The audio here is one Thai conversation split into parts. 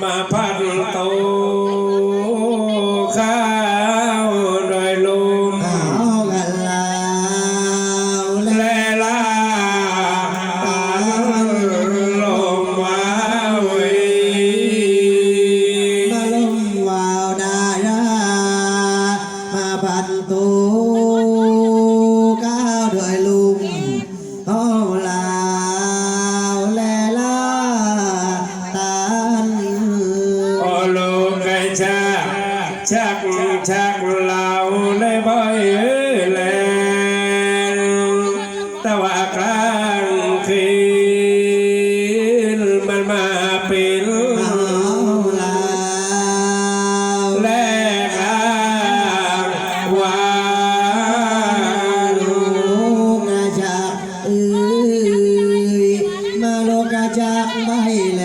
Mapara ชักชักเหล่าเลยบอยแลแตะว่กลางคืนมันมาเป็แลกลางวันมาโลกาจากไม่แล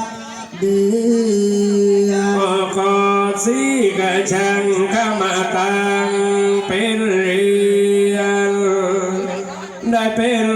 บเดือขอสีกระชังข้ามาตังเป็นเรียนได้เป็น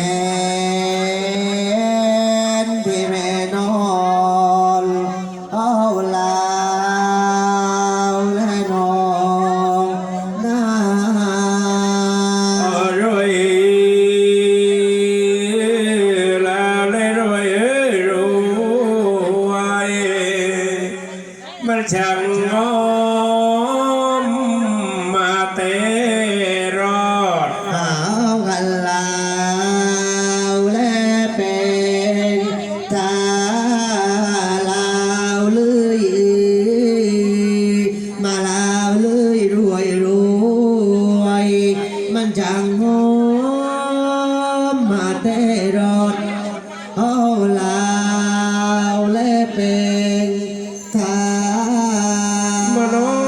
Amen. มันจังหอมมาแต่รอดเอาลาวและเป็นทามาน